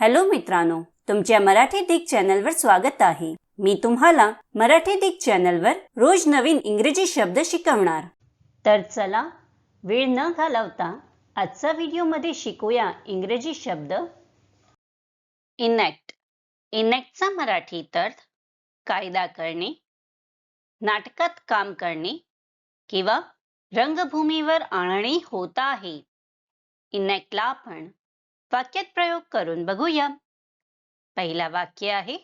Hello मित्रांनो तुमच्या मराठी दिग चॅनलवर स्वागत आहे. मी तुम्हाला मराठी दिग चॅनलवर रोज नवीन इंग्रजी शब्द शिकवणार. तर चला वेळ न घालवता आजचा व्हिडिओमध्ये शिकूया इंग्रजी शब्द. इनॅक्ट. इनॅक्टचा मराठी अर्थ कायदा करणे नाटकात काम करणे किंवा रंगभूमीवर आणणे होत आहे. इनॅक्टला आपण वाक्यात प्रयोग करून बघूया. पहिला वाक्य आहे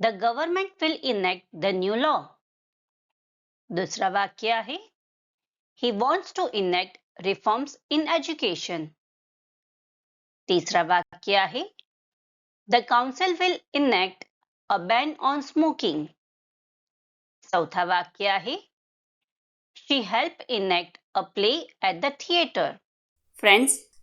the government will enact the new law दुसरा वाक्य आहे he wants to enact reforms in education तिसरा वाक्य आहे the council will enact a ban on smoking चौथा वाक्य आहे she help enact a play at the theatre friends